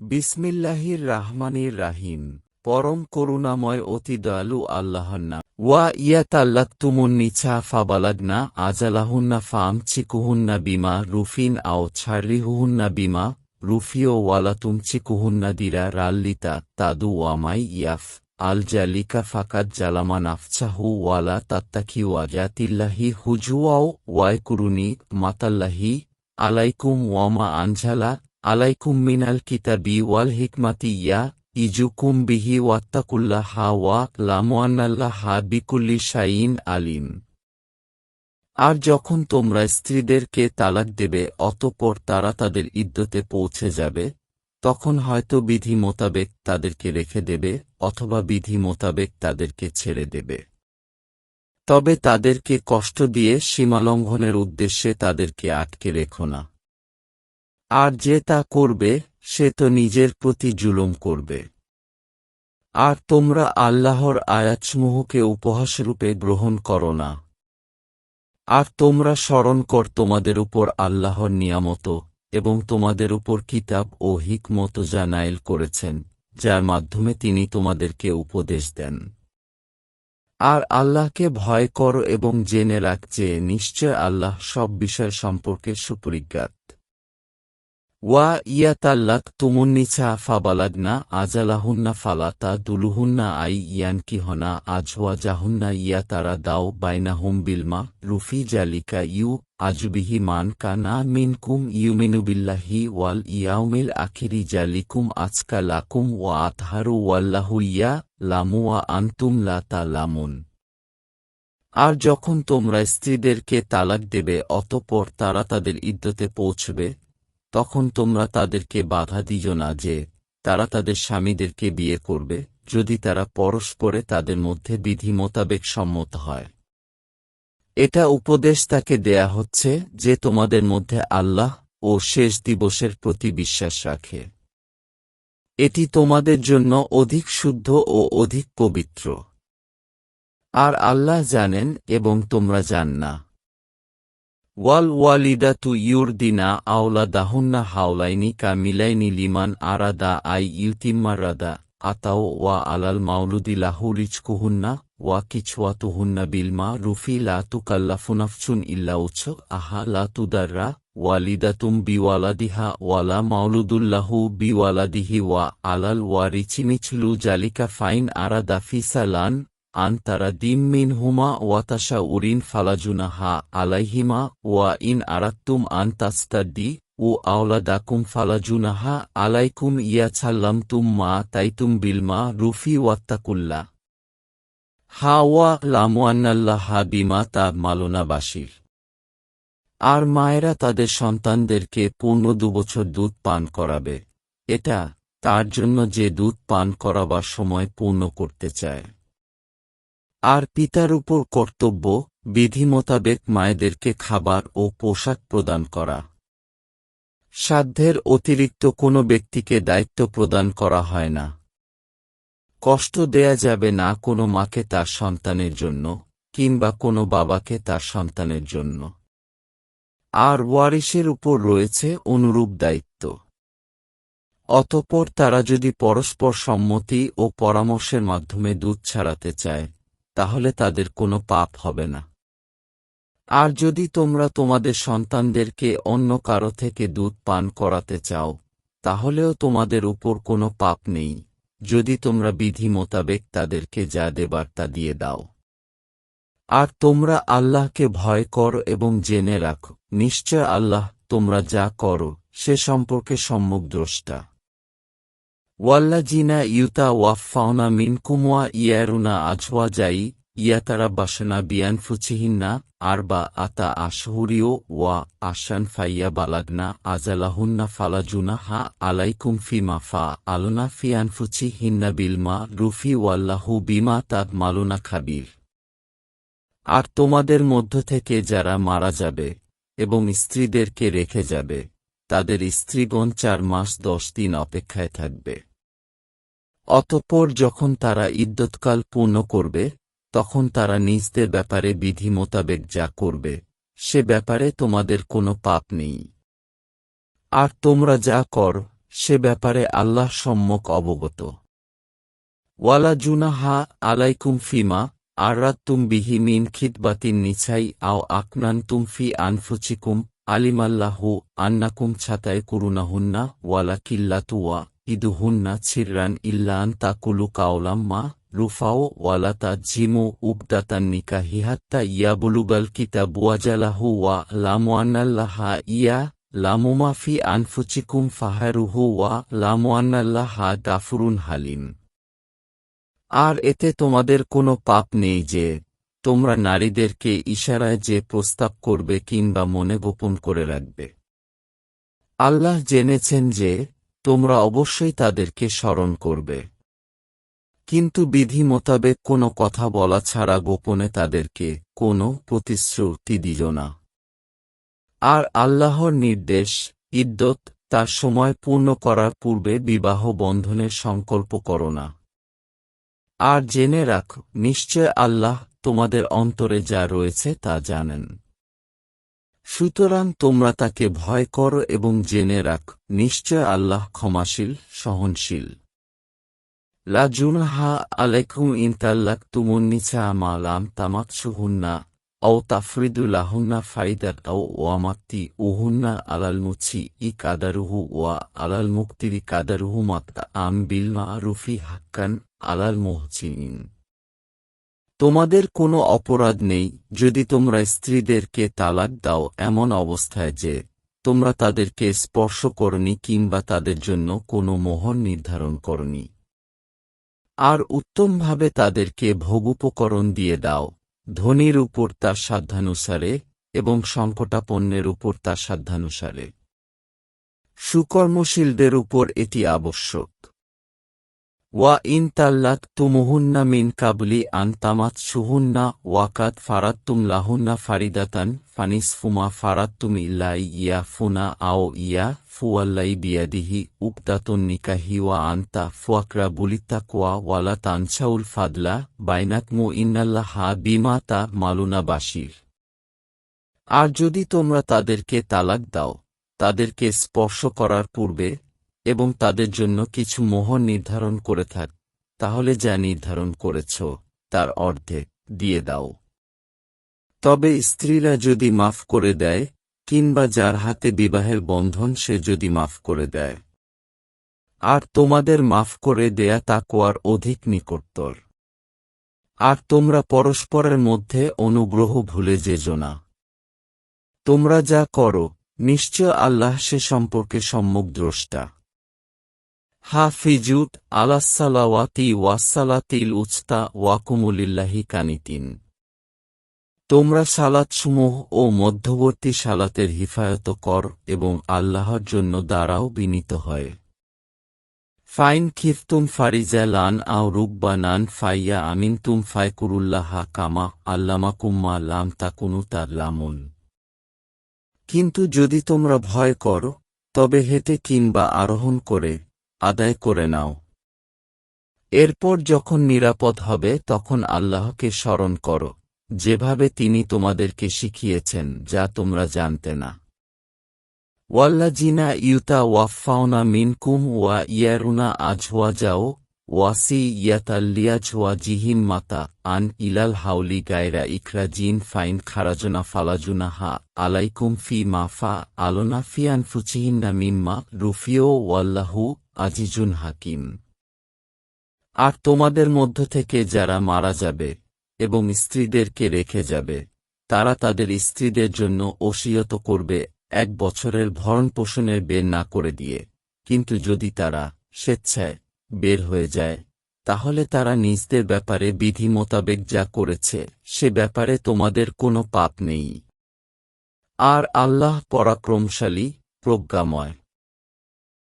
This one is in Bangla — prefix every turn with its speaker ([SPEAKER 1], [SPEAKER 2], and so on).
[SPEAKER 1] বিসমিল্লাহির রাহমানির রাহিম। পরম করুণাময় অতি দয়ালু আল্লাহর নাম। ওয়া ইয়াতাল্লাতুমুন নিছা ফাবালাগনা আজালাহুন্না ফামচিকুহুন্না বিমা রুফিন আও ছারিহুহুন্না বিমা রুফিও ওয়ালা তুমচিকুহুন্না দিরা রাল্লিতা তাদু ওয়ামাই ইয়াফ আল জালিকা ফাকাত জালামা নাফচাহু ওয়ালা তাত্তাকি ওয়াজাতিল্লাহি হুজুয়াও ওয়াইকুরুনি মাতাল্লাহি আলাইকুম ওয়ামা আনঝালা আলাইকুম মিনাল কিতাবি ওয়াল হিকমাতি ইয়া ইজুকুম বিহি ওয়াত্তাকুল্লা হা ওয়া লামওয়ান্নাল্লা হা বিকুল্লি শাইন আলিম। আর যখন তোমরা স্ত্রীদেরকে তালাক দেবে, অতঃপর তারা তাদের ইদ্যতে পৌঁছে যাবে, তখন হয়তো বিধি মোতাবেক তাদেরকে রেখে দেবে, অথবা বিধি মোতাবেক তাদেরকে ছেড়ে দেবে। তবে তাদেরকে কষ্ট দিয়ে সীমালঙ্ঘনের উদ্দেশ্যে তাদেরকে আটকে রেখো না। আর যে তা করবে, সে তো নিজের প্রতি জুলুম করবে। আর তোমরা আল্লাহর আয়াতসমূহকে উপহাসরূপে গ্রহণ করো না। আর তোমরা স্মরণ কর তোমাদের উপর আল্লাহর নিয়ামত এবং তোমাদের উপর কিতাব ও হিকমত যা নাইল করেছেন, যার মাধ্যমে তিনি তোমাদেরকে উপদেশ দেন। আর আল্লাহকে ভয় কর এবং জেনে রাখ যে নিশ্চয় আল্লাহ সব বিষয় সম্পর্কে সুপরিজ্ঞাত। ওয়া ইয়াতাল্লাক তুমুন্নিছা ফাবালাগনা আজালাহুন্না ফালাতা দুলুহুন্না আই ইয়ানকিহনা আজওয়া জাহুন্না ইয়া তারা দাও বাইনাহুম বিলমা রুফি জালিকা ইউ আজবিহি মান কানা মিনকুম ইউমিনুবিল্লাহি ওয়াল ইয়াউমিল আখিরি জালিকুম আজকা লাকুম ওয়া আতহারু ওয়াল্লাহু ইয়া লামু ওয়া আন্তুম লা লামুন আর যখন তোমরা স্ত্রীদেরকে তালাক দেবে, অতপর তারা তাদের ইদ্যতে পৌঁছবে। তখন তোমরা তাদেরকে বাধা দিজ না যে, তারা তাদের স্বামীদেরকে বিয়ে করবে, যদি তারা পরস্পরে তাদের মধ্যে বিধি মোতাবেক সম্মত হয়। এটা উপদেশ তাকে দেয়া হচ্ছে যে তোমাদের মধ্যে আল্লাহ ও শেষ দিবসের প্রতি বিশ্বাস রাখে। এটি তোমাদের জন্য অধিক শুদ্ধ ও অধিক পবিত্র। আর আল্লাহ জানেন এবং তোমরা জান না। والوالدة يردن أولادهن حولين كاملين لمن أراد أي يلتم الرضا أتوا وعلى المولود له رزقهن وكسوتهن بالمعروف لا تكلف نفس إلا أها لا تدرى والدة بولدها ولا مولود له بولده وعلى الوارث مثل ذلك فإن أراد فصالا আন্তারা দিম মিন হুমা ওয়াতাশা উরিন ফালাজুনাহা আলাইহিমা ওয়া ইন আরাত্তুম আন্তাস্তাদ্দি ও আওলাদাকুম ফালাজুনাহা আলাইকুম ইয়াছাল্লামতুম মা তাইতুম বিলমা রুফি ওয়াত্তাকুল্লা হা ওয়া লামুয়ান্নাল্লাহা বিমা তা মালনাবাসীর আর মায়েরা তাদের সন্তানদেরকে পূর্ণ দুবছর দুধ পান করাবে। এটা তার জন্য যে দুধ পান করাবার সময় পূর্ণ করতে চায়। আর পিতার উপর কর্তব্য, বিধি মোতাবেক মায়েদেরকে খাবার ও পোশাক প্রদান করা। সাধ্যের অতিরিক্ত কোনো ব্যক্তিকে দায়িত্ব প্রদান করা হয় না। কষ্ট দেয়া যাবে না কোনো মাকে তার সন্তানের জন্য, কিংবা কোনো বাবাকে তার সন্তানের জন্য। আর ওয়ারিসের উপর রয়েছে অনুরূপ দায়িত্ব। অতপর তারা যদি পরস্পর সম্মতি ও পরামর্শের মাধ্যমে দুধ ছাড়াতে চায় তাহলে তাদের কোনো পাপ হবে না। আর যদি তোমরা তোমাদের সন্তানদেরকে অন্য কারও থেকে দুধ পান করাতে চাও, তাহলেও তোমাদের উপর কোনো পাপ নেই। যদি তোমরা বিধি মোতাবেক তাদেরকে যা দেবার তা দিয়ে দাও। আর তোমরা আল্লাহকে ভয় কর এবং জেনে রাখো, নিশ্চয় আল্লাহ তোমরা যা করো, সে সম্পর্কে সম্মুখ দ্রষ্টা। ওয়াল্লাজিনা ইউতা ওয়াফাওনা মিনকুমওয়া ইয়ারুনা আজওয়া যাই ইয়াতারা বাসনা বিয়ান ফুচিহিন্না আরবা আতা আশহুরিও ওয়া আশান ফাইয়া বালাগনা আজালাহুন্না ফালাজুনা হা আলাইকুম ফিমা ফা আলোনা ফিয়ান ফুচি হিন্না বিলমা রুফি ওয়াল্লাহু বিমা তাদ মালুনা খাবির। আর তোমাদের মধ্য থেকে যারা মারা যাবে এবং স্ত্রীদেরকে রেখে যাবে, তাদের স্ত্রীগণ চার মাস দশ দিন অপেক্ষায় থাকবে। অতঃপর যখন তারা ইদ্যৎকাল পূর্ণ করবে, তখন তারা নিজদের ব্যাপারে বিধি মোতাবেক যা করবে, সে ব্যাপারে তোমাদের কোনো পাপ নেই। আর তোমরা যা কর, সে ব্যাপারে আল্লাহ সম্যক অবগত। ওয়ালা জুনাহা আলাইকুম ফিমা আরাত্তুম বিহি মিন খিদবাতিন নিছাই আও আকনান্তুম ফি আনফুচিকুম আলিমাল্লাহু আন্নাকুম ছাতায় করুনাহুন্না, ওয়ালা কিল্লাতুয়া ইদুহুন্না ছিররান ইল্লান তাকুলু কাওলাম্মা রুফাও ওয়ালাতা জিমু উবদাতান নিকাহি হাত্তা ইয়াবুলুগাল কিতাব ওয়াজালাহু ওয়া লামুয়ান্নাল্লাহা ইয়া লামুমা ফি আনফুচিকুম ফাহারুহু ওয়া লামুয়ান্নাল্লাহা গাফুরুন হালিম। আর এতে তোমাদের কোনো পাপ নেই যে তোমরা নারীদেরকে ইশারায় যে প্রস্তাব করবে কিংবা মনে গোপন করে রাখবে। আল্লাহ জেনেছেন যে তোমরা অবশ্যই তাদেরকে স্মরণ করবে। কিন্তু বিধি মোতাবেক কোনো কথা বলা ছাড়া গোপনে তাদেরকে কোনো প্রতিশ্রুতি দিল না। আর আল্লাহর নির্দেশ, ইদ্যত, তার সময় পূর্ণ করার পূর্বে বিবাহ বন্ধনের সংকল্প করো না। আর জেনে রাখ, নিশ্চয় আল্লাহ তোমাদের অন্তরে যা রয়েছে তা জানেন। সুতরাং তোমরা তাকে ভয় কর এবং জেনে রাখ, নিশ্চয় আল্লাহ ক্ষমাশীল, সহনশীল। লাজুনহা আলাইকুম ইনতাল্লাক তুমুন্নিছা মালাম তামাক সুহুন্না ও তাফরিদুল্লাহুন্না ফাইদা তাও ওয়ামাত্তি উহুন্না আলাল মুছি ই কাদারুহু ওয়া আলাল মুক্তিরি কাদারুহু মাত্তা আম বিল মা রুফি হাক্কান আলাল মোহচিন তোমাদের কোনো অপরাধ নেই যদি তোমরা স্ত্রীদেরকে তালাক দাও এমন অবস্থায় যে, তোমরা তাদেরকে স্পর্শ করনি কিংবা তাদের জন্য কোনো মোহর নির্ধারণ করনি। আর উত্তমভাবে তাদেরকে ভোগুপকরণ দিয়ে দাও, ধনীর উপর তার সাধ্যানুসারে এবং সংকটাপন্নের উপর তার সাধ্যানুসারে। সুকর্মশীলদের উপর এটি আবশ্যক। ওয়া ইন তাল্লাক তুমুহুন্না মিন কাবলি আন তামাত সুহুন্না ওয়াকাত ফারাত্তুম লাহুন্না ফারিদাতান ফানিসফুমা ফারাত্তুম ইল্লাই ইয়া ফুনা আও ইয়া ফুয়াল্লাই বিয়াদিহি উকদাতুন নিকাহি ওয়া আন্তা ফুয়াকরা বুলিতা কোয়া ওয়ালা তানছাউল ফাদলা বাইনাকমু ইন্নাল্লাহা বিমা তা মালুনা বাসির আর যদি তোমরা তাদেরকে তালাক দাও, তাদেরকে স্পর্শ করার পূর্বে এবং তাদের জন্য কিছু মোহর নির্ধারণ করে থাক, তাহলে যা নির্ধারণ করেছ, তার অর্ধেক দিয়ে দাও। তবে স্ত্রীরা যদি মাফ করে দেয়, কিংবা যার হাতে বিবাহের বন্ধন সে যদি মাফ করে দেয়। আর তোমাদের মাফ করে দেয়া তাকোয়ার অধিক নিকটতর। আর তোমরা পরস্পরের মধ্যে অনুগ্রহ ভুলে যেজো না। তোমরা যা করো, নিশ্চয় আল্লাহ সে সম্পর্কে সম্মুখ দ্রষ্টা। হাফিজুত আলাসালাওয়াতি ওয়াসালাতিল উস্তা ওয়াকুমুলিল্লাহি কানিতিন। তোমরা সালাতসমূহ ও মধ্যবর্তী সালাতের হিফায়ত কর এবং আল্লাহর জন্য দ্বারাও বিনীত হয়। ফাইন খিফতুম ফারিজা লান আও রুব্বা নান ফাইয়া আমিন আমিনতুম ফাইকুরুল্লাহা কামা আল্লামাকুম্মা লাম তাকুনু তার লামুন কিন্তু যদি তোমরা ভয় করো, তবে হেঁটে কিংবা আরোহণ করে আদায় করে নাও। এরপর যখন নিরাপদ হবে, তখন আল্লাহকে স্মরণ করো, যেভাবে তিনি তোমাদেরকে শিখিয়েছেন, যা তোমরা জানতে না। ওয়াল্লাজিনা ইউতা ওয়াফাওনা মিনকুম ওয়া ইয়ারুনা আজওয়া যাও ওয়াসি ইয়াতাল্লিয়াজওয়া জিহিম মাতা আন ইলাল হাউলি গায়রা ইকরা জিন ফাইন খারাজনা ফালাজুনাহা আলাইকুম ফি মাফা আলোনা ফিয়ান ফুচিহিন্না মিম্মা রুফিও ওয়াল্লাহু আজিজুন হাকিম। আর তোমাদের মধ্য থেকে যারা মারা যাবে এবং স্ত্রীদেরকে রেখে যাবে, তারা তাদের স্ত্রীদের জন্য ওসিয়ত করবে এক বছরের ভরণ পোষণের বের না করে দিয়ে। কিন্তু যদি তারা স্বেচ্ছায় বের হয়ে যায়, তাহলে তারা নিজদের ব্যাপারে বিধি মোতাবেক যা করেছে, সে ব্যাপারে তোমাদের কোনো পাপ নেই। আর আল্লাহ পরাক্রমশালী, প্রজ্ঞাময়।